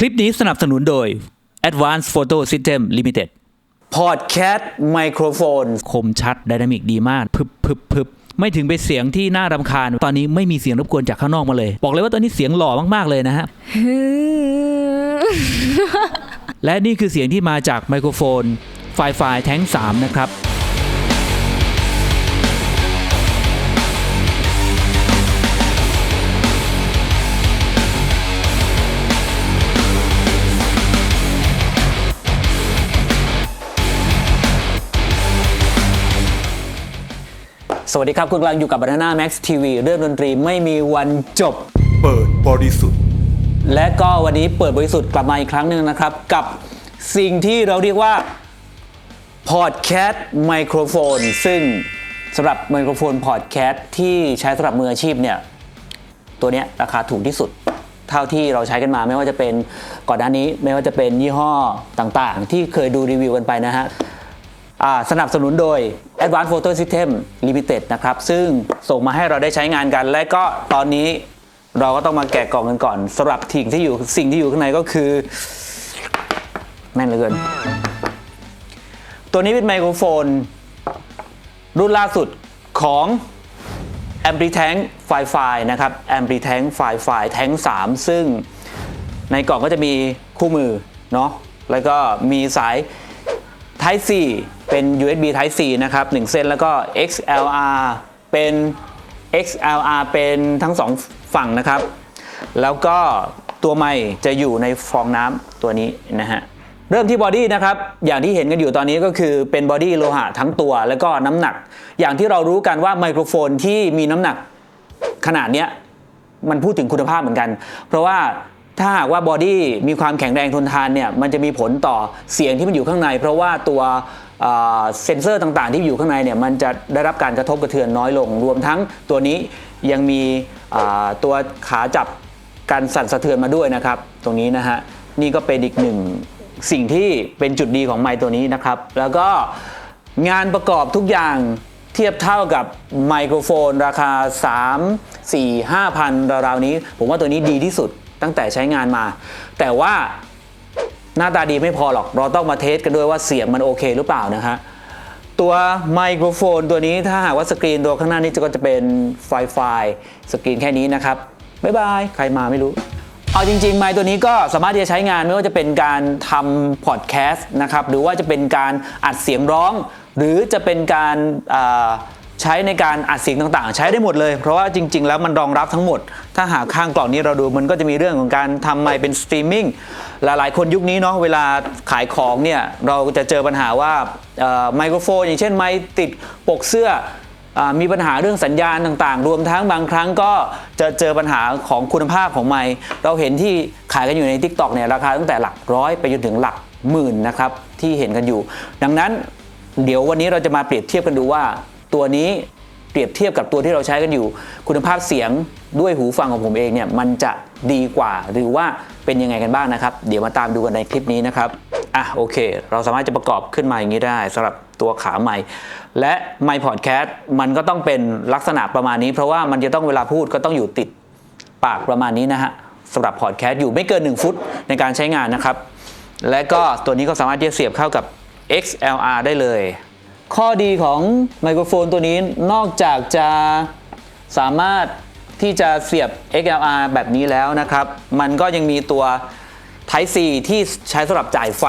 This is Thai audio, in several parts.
คลิปนี้สนับสนุนโดย Advanced Photo System Limited พอดแคสต์ไมโครโฟนคมชัดไดนามิกดีมาก พึบพึบพึบไม่ถึงเป็นเสียงที่น่ารำคาญ ตอนนี้ไม่มีเสียงรบกวนจากข้างนอกมาเลย บอกเลยว่าตอนนี้เสียงหล่อมาก ๆ เลยนะฮะ และนี่คือเสียงที่มาจากไมโครโฟน ไฟไฟแท้ง3นะครับ สวัสดีครับ คุณกำลังอยู่กับ Banana Max TV เรื่องดนตรีไม่มีวันจบ เปิดบริสุทธิ์ และก็วันนี้เปิดบริสุทธิ์กลับมาอีกครั้งหนึ่งนะครับ กับสิ่งที่เราเรียกว่าพอดแคสต์ไมโครโฟนซึ่งสำหรับไมโครโฟนพอดแคสต์ที่ใช้สำหรับมืออาชีพเนี่ย ตัวเนี้ยราคาถูกที่สุด เท่าที่เราใช้กันมาไม่ว่าจะเป็นก่อนหน้านี้ไม่ว่าจะเป็นยี่ห้อต่างๆ ที่เคยดูรีวิวกันไปนะฮะอ่า สนับสนุนโดย Advanced Photo System Limited นะครับ ซึ่งส่งมาให้เราได้ใช้งานกัน และก็ตอนนี้เราก็ต้องมาแกะกล่องกันก่อนสำหรับสิ่งที่อยู่สิ่งที่อยู่ข้างในก็คือ แม่นเหลือเกิน ตัวนี้เป็นไมโครโฟน รุ่นล่าสุดของ a m p l i t a n k f i f i นะครับ a m p l i t a n k f i f i Tank 3 ซึ่งในกล่องก็จะมีคู่มือเนาะแล้วก็มีสาย Type C เป็น USB Type C นะครับ 1 เส้นแล้วก็ XLR เป็น XLR เป็นทั้งสองฝั่งนะครับ แล้วก็ตัวไม้จะอยู่ในฟองน้ำตัวนี้นะฮะเริ่มที่บอดี้นะครับ อย่างที่เห็นกันอยู่ตอนนี้ก็คือเป็นบอดี้โลหะทั้งตัว แล้วก็น้ำหนัก อย่างที่เรารู้กันว่าไมโครโฟนที่มีน้ำหนักขนาดเนี้ยมันพูดถึงคุณภาพเหมือนกัน เพราะว่าถ้าหากว่าบอดี้มีความแข็งแรงทนทานเนี่ยมันจะมีผลต่อเสียงที่มันอยู่ข้างใน เพราะว่าตัว เซ็นเซอร์ต่างๆ ที่อยู่ข้างในเนี่ยมันจะได้รับการกระทบกระเทือนน้อยลง รวมทั้งตัวนี้ยังมีตัวขาจับการสั่นสะเทือนมาด้วยนะครับ ตรงนี้นะฮะนี่ก็เป็นอีกหนึ่งสิ่งที่เป็นจุดดีของไมค์ตัวนี้นะครับ แล้วก็งานประกอบทุกอย่างเทียบเท่ากับไมโครโฟน ราคา 3 4 5พันราวๆนี้ ผมว่าตัวนี้ดีที่สุดตั้งแต่ใช้งานมา แต่ว่า หน้าตาดีไม่พอหรอก เราต้องมาเทสกันด้วยว่าเสียงมันโอเคหรือเปล่านะฮะ ตัวไมโครโฟนตัวนี้ถ้าหากว่าสกรีนตัวข้างหน้านี้ก็จะเป็นไฟไฟสกรีนแค่นี้นะครับบ๊ายบาย ใครมาไม่รู้ เอาจริงๆ ไมค์ตัวนี้ก็สามารถที่จะใช้งานไม่ว่าจะเป็นการทำพอดแคสต์นะครับ หรือว่าจะเป็นการอัดเสียงร้อง หรือจะเป็นการอ่า ใช้ในการอัดเสียงต่างๆ ใช้ได้หมดเลย เพราะว่าจริง ๆ แล้วมันรองรับทั้งหมด ถ้าหากข้างกล่องนี้เราดูมันก็จะมีเรื่องของการทำไมค์เป็นสตรีมมิ่งหลายๆ คนยุคนี้เนาะเวลาขายของเนี่ยเราจะเจอปัญหาว่าไมโครโฟน อย่างเช่นไมค์ติดปกเสื้ออมีปัญหาเรื่องสัญญาณต่างๆ รวมทั้งบางครั้งก็จะเจอปัญหาของคุณภาพของไมค์เราเห็นที่ขายกันอยู่ใน Tik t o อกเนี่ยราคาตั้งแต่หลักร้อยไปจนถึงหลักหมื่นนะครับที่เห็นกันอยู่ ดังนั้นเดี๋ยววันนี้เราจะมาเปรียบเทียบกันดูว่า ตัวนี้เปรียบเทียบกับตัวที่เราใช้กันอยู่ คุณภาพเสียงด้วยหูฟังของผมเองเนี่ยมันจะดีกว่าหรือว่าเป็นยังไงกันบ้างนะครับ เดี๋ยวมาตามดูกันในคลิปนี้นะครับอะโอเค เราสามารถจะประกอบขึ้นมาอย่างนี้ได้สำหรับตัวขาไมค์และไมค์พอดแคสต์มันก็ต้องเป็นลักษณะประมาณนี้ เพราะว่ามันจะต้องเวลาพูดก็ต้องอยู่ติดปากประมาณนี้นะฮะสำหรับพอดแคสต์อยู่ไม่เกิน 1 ฟุตในการใช้งานนะครับ และก็ตัวนี้ก็สามารถที่จะเสียบเข้ากับ XLR ได้เลย ข้อดีของไมโครโฟนตัวนี้นอกจากจะสามารถที่จะเสียบ XLR แบบนี้แล้วนะครับ มันก็ยังมีตัว Type C ที่ใช้สำหรับจ่ายไฟ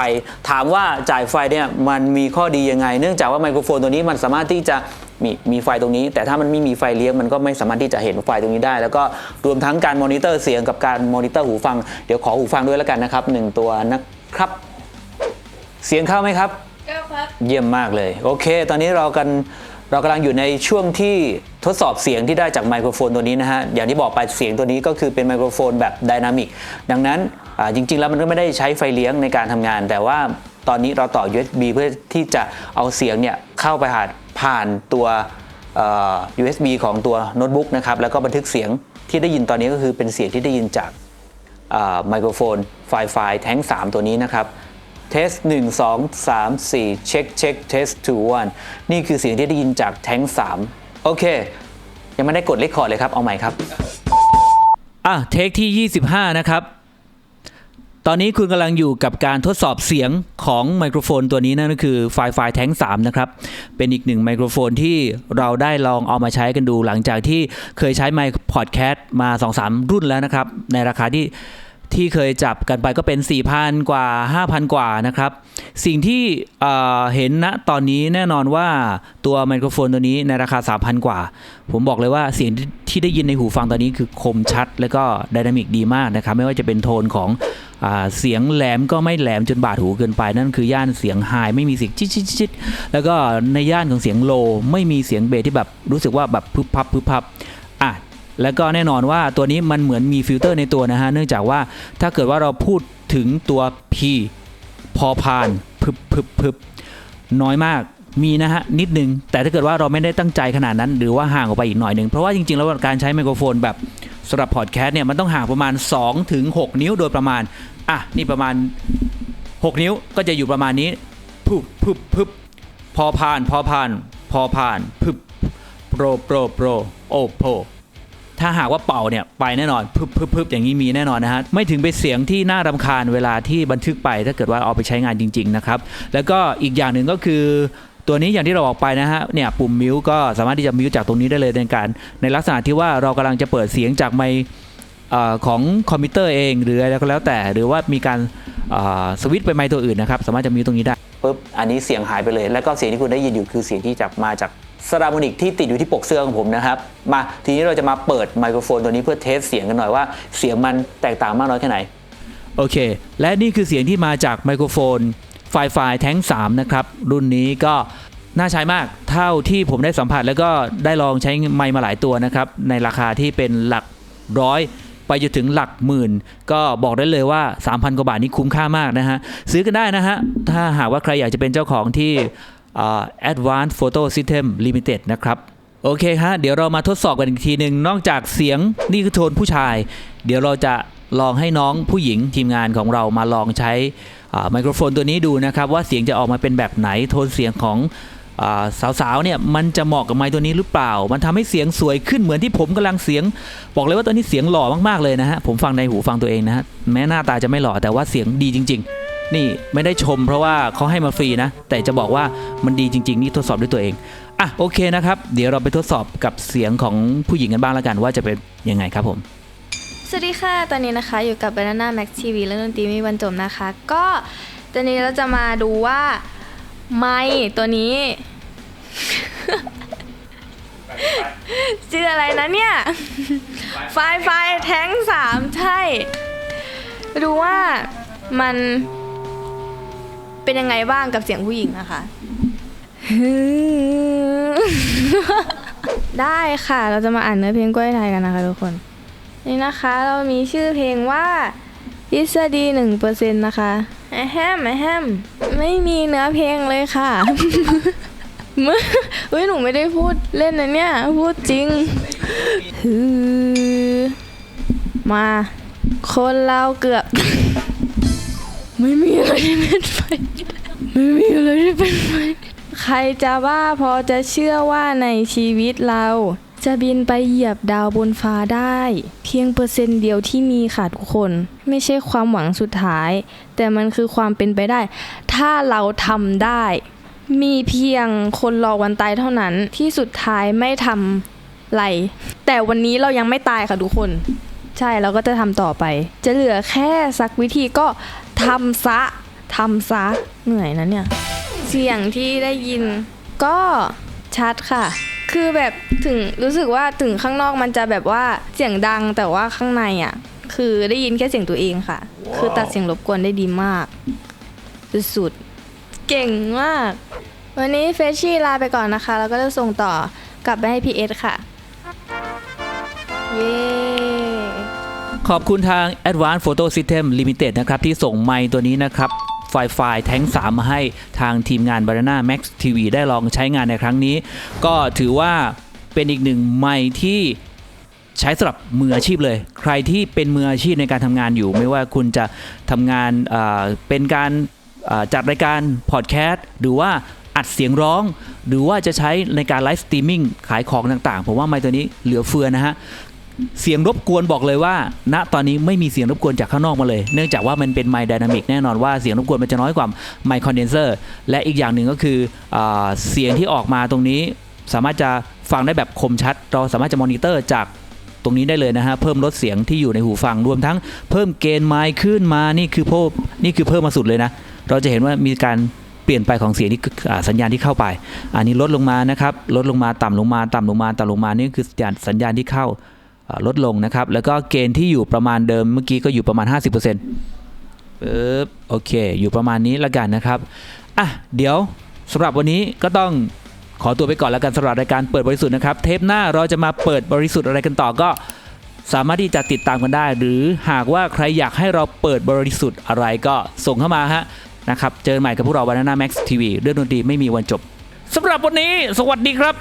ถามว่าจ่ายไฟเนี่ยมันมีข้อดียังไง เนื่องจากว่าไมโครโฟนตัวนี้มันสามารถที่จะมีมีไฟตรงนี้ แต่ถ้ามันไม่มีไฟเลี้ยงมันก็ไม่สามารถที่จะเห็นไฟตรงนี้ได้ แล้วก็รวมทั้งการมอนิเตอร์เสียงกับการมอนิเตอร์หูฟัง เดี๋ยวขอหูฟังด้วยแล้วกันนะครับหนึ่งตัวนะครับ เสียงเข้าไหมครับ เก้าครับ เยี่ยมมากเลย โอเค ตอนนี้เรากันเรากำลังอยู่ในช่วงที่ทดสอบเสียงที่ได้จากไมโครโฟนตัวนี้นะฮะ อย่างที่บอกไปเสียงตัวนี้ก็คือเป็นไมโครโฟนแบบไดนามิกดังนั้นจริง ๆ แล้วมันก็ไม่ได้ใช้ไฟเลี้ยงในการทำงาน แต่ว่าตอนนี้เราต่อ USB เพื่อที่จะเอาเสียงเนี่ยเข้าไปผ่านผ่านตัว USB ของตัวโน้ตบุ๊กนะครับ แล้วก็บันทึกเสียงที่ได้ยินตอนนี้ก็คือเป็นเสียงที่ได้ยินจากไมโครโฟนไฟไฟแท้ง3 ตัวนี้นะครับ เทส1 2 3 4 เช็คเช็คเทส2 1 นี่คือเสียงที่ได้ยินจากแท้ง 3 โอเค ยังไม่ได้กดเลคคอร์ดเลยครับ เอาใหม่ครับ อะ เทคที่ 25 นะครับ ตอนนี้คุณกำลังอยู่กับการทดสอบเสียงของไมโครโฟนตัวนี้นั่นก็คือไฟไฟแท้ง 3 นะครับ เป็นอีกหนึ่งไมโครโฟนที่เราได้ลองเอามาใช้กันดูหลังจากที่เคยใช้ไมค์พอดแคสต์มา 2-3 รุ่นแล้วนะครับ ในราคาที่ ที่เคยจับกันไปก็เป็น 4,000 กว่า 5,000 กว่านะครับ สิ่งที่เห็นณตอนนี้แน่นอนว่าตัวไมโครโฟนตัวนี้ในราคา 3,000 กว่า ผมบอกเลยว่าเสียงที่ได้ยินในหูฟังตอนนี้คือคมชัด แล้วก็ไดนามิกดีมากนะครับ ไม่ว่าจะเป็นโทนของอเสียงแหลมก็ไม่แหลมจนบาดหูเกินไป นั่นคือย่านเสียงไฮไม่มีเสียงจิ๊ดจิ๊ดจิ๊ดแล้วก็ในย่านของเสียงโลไม่มีเสียงเบสที่แบบรู้สึกว่าแบบพึบพับพึบพับอะ แล้วก็แน่นอนว่าตัวนี้มันเหมือนมีฟิลเตอร์ในตัวนะฮะ เนื่องจากว่าถ้าเกิดว่าเราพูดถึงตัว P พอพานพึบพึบพึบน้อยมากมีนะฮะ นิดนึง แต่ถ้าเกิดว่าเราไม่ได้ตั้งใจขนาดนั้น หรือว่าห่างออกไปอีกหน่อยหนึ่งเพราะว่าจริงๆ แล้วการใช้ไมโครโฟนแบบสำหรับพอดแคสต์เนี่ยมันต้องห่างประมาณ2ถึง6นิ้วโดยประมาณ อะ นี่ประมาณ 6 นิ้วก็จะอยู่ประมาณนี้พึบพึบพึบพอพาน พอพาน พอพานพึบโปรโปรโปรโอโพ ถ้าหากว่าเป่าเนี่ยไปแน่นอนพึบพึบพึบอย่างนี้มีแน่นอนนะฮะไม่ถึงเป็นเสียงที่น่ารำคาญเวลาที่บันทึกไปถ้าเกิดว่าเอาไปใช้งานจริงๆนะครับแล้วก็อีกอย่างหนึ่งก็คือตัวนี้อย่างที่เราบอกไปนะฮะเนี่ยปุ่มมิวก็สามารถที่จะมิวจากตรงนี้ได้เลยในการ ในลักษณะที่ว่าเรากำลังจะเปิดเสียงจากไมค์เอ่อของคอมพิวเตอร์เองหรืออะไรก็แล้วแต่หรือว่ามีการอ่อสวิตช์ไปไมค์ตัวอื่นนะครับสามารถจะมิวตรงนี้ได้ปุ๊บอันนี้เสียงหายไปเลย แล้วก็เสียงที่คุณได้ยินอยู่คือเสียงที่จากมาจาก สราโมนิกที่ติดอยู่ที่ปกเสื้อของผมนะครับ มาทีนี้เราจะมาเปิดไมโครโฟนตัวนี้เพื่อเทสเสียงกันหน่อยว่าเสียงมันแตกต่างมากน้อยแค่ไหน โอเค และนี่คือเสียงที่มาจากไมโครโฟนไฟไฟแท้ง3นะครับ รุ่นนี้ก็น่าใช้มากเท่าที่ผมได้สัมผัสแล้วก็ได้ลองใช้ไมมาหลายตัวนะครับ ในราคาที่เป็นหลักร้อยไปจนถึงหลักหมื่น ก็บอกได้เลยว่า 3,000 กว่าบาทนี้คุ้มค่ามากนะฮะ ซื้อกันได้นะฮะ ถ้าหากว่าใครอยากจะเป็นเจ้าของที่ Advanced Photo System Limited นะครับ โอเคฮะ เดี๋ยวเรามาทดสอบกันอีกทีหนึ่งนอกจากเสียงนี่คือโทนผู้ชาย เดี๋ยวเราจะลองให้น้องผู้หญิงทีมงานของเรามาลองใช้ไมโครโฟนตัวนี้ดูนะครับ ว่าเสียงจะออกมาเป็นแบบไหนโทนเสียงของอสาวๆเนี่ยมันจะเหมาะกับไมค์ตัวนี้หรือเปล่า มันทำให้เสียงสวยขึ้นเหมือนที่ผมกำลังเสียง บอกเลยว่าตอนนี้เสียงหล่อมากๆเลยนะฮะผมฟังในหูฟังตัวเองนะฮะแม้หน้าตาจะไม่หล่อแต่ว่าเสียงดีจริง ๆ นี่ไม่ได้ชมเพราะว่าเขาให้มาฟรีนะ แต่จะบอกว่ามันดีจริง ๆ นี่ทดสอบด้วยตัวเอง อะโอเคนะครับ เดี๋ยวเราไปทดสอบกับเสียงของผู้หญิงกันบ้างแล้วกัน ว่าจะเป็นยังไงครับผม สวัสดีค่ะ ตอนนี้นะคะอยู่กับ Banana Max TV และดนตรีมีบรรจบนะคะ ก็ตอนนี้เราจะมาดูว่าไมค์ตัวนี้ ชื่ออะไรนะเนี่ย ไฟไฟแท้งสามใช่ ดูว่ามัน เป็นยังไงบ้างกับเสียงผู้หญิงนะคะ ได้ค่ะเราจะมาอ่านเนื้อเพลงกล้วยไทยกันนะคะทุกคน นี่นะคะเรามีชื่อเพลงว่าทฤษฎีหนึ่งเปอร์เซ็นต์นะคะแอแฮมแอแฮมไม่มีเนื้อเพลงเลยค่ะเมื่อเฮ้ยหนูไม่ได้พูดเล่นนะเนี่ย พูดจริงฮือมา คนเราเกือบ ไม่มีอะไรที่เป็นไฟไม่มีอะไรที่เป็นไฟใครจะว่าพอจะเชื่อว่าในชีวิตเรา จะบินไปเหยียบดาวบนฟ้าได้ เพียงเปอร์เซ็นต์เดียวที่มีค่ะทุกคน ไม่ใช่ความหวังสุดท้าย แต่มันคือความเป็นไปได้ ถ้าเราทำได้ มีเพียงคนรอวันตายเท่านั้นที่สุดท้ายไม่ทำไร แต่วันนี้เรายังไม่ตายค่ะทุกคน ใช่เราก็จะทำต่อไป จะเหลือแค่สักวิธีก็ ทำซะทำซะเหนื่อยนะเนี่ย เสียงที่ได้ยินก็ชัดค่ะ คือแบบถึงรู้สึกว่าถึงข้างนอกมันจะแบบว่าเสียงดังแต่ว่าข้างในอะคือได้ยินแค่เสียงตัวเองค่ะ คือตัดเสียงรบกวนได้ดีมากสุดๆเก่งมาก วันนี้เฟชชี่ลาไปก่อนนะคะ แล้วก็จะส่งต่อกลับไปให้พีเอสค่ะ เย้ ขอบคุณทาง Advanced Photo System Limited นะครับ ที่ส่งไมค์ตัวนี้นะครับไฟไฟแท้ง3มาให้ทางทีมงาน Banana Max TV ได้ลองใช้งานในครั้งนี้ ก็ถือว่าเป็นอีกหนึ่งไมค์ที่ใช้สำหรับมืออาชีพเลย ใครที่เป็นมืออาชีพในการทำงานอยู่ ไม่ว่าคุณจะทำงานเป็นการจัดรายการพอดแคสต์หรือว่าอัดเสียงร้อง หรือว่าจะใช้ในการไลฟ์สตรีมมิ่งขายของต่างๆ ผมว่าไมค์ตัวนี้เหลือเฟือนะฮะ เสียงรบกวนบอกเลยว่า ณตอนนี้ไม่มีเสียงรบกวนจากข้างนอกมาเลย เนื่องจากว่ามันเป็นไมค์ไดนามิกแน่นอนว่าเสียงรบกวนมันจะน้อยกว่าไมค์คอนเดนเซอร์และอีกอย่างหนึ่งก็คืออเสียงที่ออกมาตรงนี้สามารถจะฟังได้แบบคมชัด เราสามารถจะมอนิเตอร์จากตรงนี้ได้เลยนะฮะ เพิ่มลดเสียงที่อยู่ในหูฟังรวมทั้งเพิ่มเกณฑ์ไมค์ขึ้นมานี่คือเพิ่มนี่คือเพิ่มมาสุดเลยนะ เราจะเห็นว่ามีการเปลี่ยนไปของเสียงที่สัญญาณที่เข้าไป อันนี้ลดลงมานะครับลดลงมาต่ำลงมาต่ำลงมาต่ำลงมานี่คือสัญญาณสัญญาณที่เข้า ลดลงนะครับ แล้วก็เกณฑ์ที่อยู่ประมาณเดิมเมื่อกี้ก็อยู่ประมาณ 50%ปึ๊บโอเค อยู่ประมาณนี้ละกันนะครับอะเดี๋ยวสำหรับวันนี้ก็ต้องขอตัวไปก่อนแล้วกันสำหรับรายการเปิดบริสุทธิ์นะครับ เทปหน้าเราจะมาเปิดบริสุทธิ์อะไรกันต่อก็สามารถที่จะติดตามกันได้ หรือหากว่าใครอยากให้เราเปิดบริสุทธิ์อะไรก็ส่งเข้ามาฮะนะครับ เจอใหม่กับพวกเรา Banana Max TV เรื่องดนตรีไม่มีวันจบสำหรับวันนี้ สวัสดีครับ